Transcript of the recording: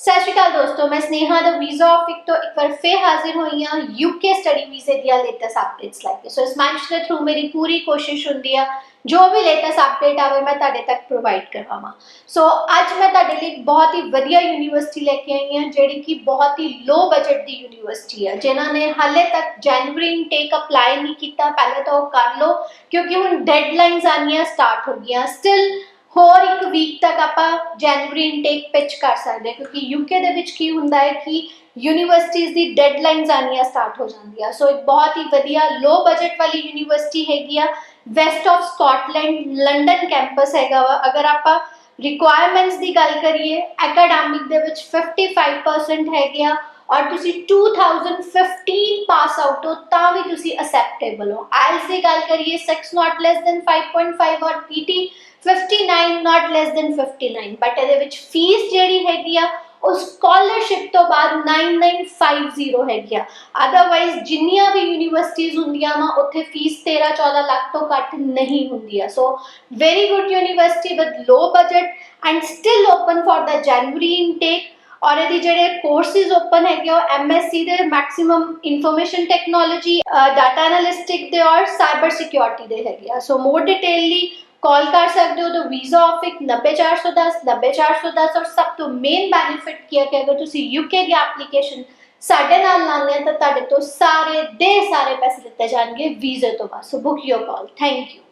ਸਤਿ ਸ਼੍ਰੀ ਅਕਾਲ ਦੋਸਤੋ, ਮੈਂ ਸਨੇਹਾ ਦਾ ਵੀਜ਼ਾ ਆਫਿਕ ਤੋਂ ਇੱਕ ਵਾਰ ਫੇਰ ਹਾਜ਼ਰ ਹੋਈ ਹਾਂ ਯੂਕੇ ਸਟੱਡੀ ਵੀਜ਼ੇ ਦੀਆਂ ਲੇਟੈਸਟ ਅਪਡੇਟਸ ਲੈ ਕੇ। ਸੋ ਇਸ ਮੰਚ ਦੇ ਥਰੂ ਮੇਰੀ ਪੂਰੀ ਕੋਸ਼ਿਸ਼ ਹੁੰਦੀ ਆ, ਜੋ ਵੀ ਲੇਟੈਸਟ ਅਪਡੇਟ ਆਵੇ, ਮੈਂ ਤੁਹਾਡੇ ਤੱਕ ਪ੍ਰੋਵਾਈਡ ਕਰਵਾਵਾਂ। ਸੋ ਅੱਜ ਮੈਂ ਤੁਹਾਡੇ ਲਈ ਇੱਕ ਬਹੁਤ ਹੀ ਵਧੀਆ ਯੂਨੀਵਰਸਿਟੀ ਲੈ ਕੇ ਆਈ ਹਾਂ, ਜਿਹੜੀ ਕਿ ਬਹੁਤ ਹੀ ਲੋ ਬਜਟ ਦੀ ਯੂਨੀਵਰਸਿਟੀ ਹੈ ਜਿਨ੍ਹਾਂ ਨੇ ਹਾਲੇ ਤੱਕ ਜਨਵਰੀ ਇਨਟੇਕ ਅਪਲਾਈ ਨਹੀਂ ਕੀਤਾ। ਪਹਿਲੇ ਤਾਂ ਉਹ ਕਰ ਲਓ, ਕਿਉਂਕਿ ਹੁਣ ਡੈਡਲਾਈਨਸ ਆਨੀਆਂ ਸਟਾਰਟ ਹੋ ਗਈਆਂ। ਸਟਿਲ ਹੋਰ ਇੱਕ ਵੀਕ ਤੱਕ ਆਪਾਂ ਜਨਵਰੀ ਇਨਟੇਕ ਪਿਚ ਕਰ ਸਕਦੇ ਹਾਂ, ਕਿਉਂਕਿ ਯੂਕੇ ਦੇ ਵਿੱਚ ਕੀ ਹੁੰਦਾ ਹੈ ਕਿ ਯੂਨੀਵਰਸਿਟੀਜ਼ ਦੀ ਡੈਡਲਾਈਨਸ ਆਨੀਆਂ ਸਟਾਰਟ ਹੋ ਜਾਂਦੀਆਂ। ਸੋ ਇੱਕ ਬਹੁਤ ਹੀ ਵਧੀਆ ਲੋ ਬਜਟ ਵਾਲੀ ਯੂਨੀਵਰਸਿਟੀ ਹੈਗੀ ਆ west of Scotland London campus ਹੈਗਾ ਵਾ। ਅਗਰ ਆਪਾਂ ਰਿਕੁਆਇਰਮੈਂਟਸ ਦੀ ਗੱਲ ਕਰੀਏ ਐਕੈਡੈਮਿਕ ਦੇ ਵਿੱਚ 55% ਹੈਗੇ ਆ। ਔਰ ਤੁਸੀਂ 2015 ਪਾਸ ਆਊਟ ਹੋ, ਤਾਂ ਵੀ ਤੁਸੀਂ ਅਸੈਪਟੇਬਲ ਹੋ। ਆਇਲਸ ਦੀ ਗੱਲ ਕਰੀਏ 6 ਨਾਟ ਲੈਸ ਦੈਨ 5.5 ਔਰ PT 59 not less than 59 but ਇਹਦੇ ਵਿੱਚ ਫੀਸ ਜਿਹੜੀ ਹੈਗੀ ਆ, ਉਹ ਸਕਾਲਰਸ਼ਿਪ ਤੋਂ ਬਾਅਦ 9950 ਹੈਗੀ ਆ। ਅਦਰਵਾਈਜ਼ ਜਿੰਨੀਆਂ ਵੀ ਯੂਨੀਵਰਸਿਟੀਜ਼ ਹੁੰਦੀਆਂ ਵਾ, ਉੱਥੇ ਫੀਸ 13 14 ਲੱਖ ਤੋਂ ਘੱਟ ਨਹੀਂ ਹੁੰਦੀ ਆ। So very good university with low budget and still open for the January intake ਔਰ ਇਹਦੀ ਜਿਹੜੇ ਕੋਰਸਿਸ ਓਪਨ ਹੈਗੇ ਉਹ ਐਮਐਸਸੀ ਦੇ maximum information technology data analytic ਦੇ ਔਰ ਸਾਈਬਰ ਸਿਕਿਉਰਿਟੀ ਦੇ ਹੈਗੇ ਆ। ਸੋ ਮੋਰ ਡਿਟੇਲ ਲਈ ਕਾਲ ਕਰ ਸਕਦੇ ਹੋ ਤਾਂ ਵੀਜ਼ਾ ਆਫਿਕ 90410 90410 ਔਰ ਸਭ ਤੋਂ ਮੇਨ ਬੈਨੀਫਿਟ ਕੀ ਹੈ ਕਿ ਅਗਰ ਤੁਸੀਂ ਯੂਕੇ ਦੀ ਐਪਲੀਕੇਸ਼ਨ ਸਾਡੇ ਨਾਲ ਲਾਉਂਦੇ ਹੋ ਤਾਂ ਤੁਹਾਡੇ ਤੋਂ ਸਾਰੇ, ਦੇ ਸਾਰੇ ਪੈਸੇ ਦਿੱਤੇ ਜਾਣਗੇ ਵੀਜ਼ੇ ਤੋਂ ਬਾਅਦ। So book your call thank you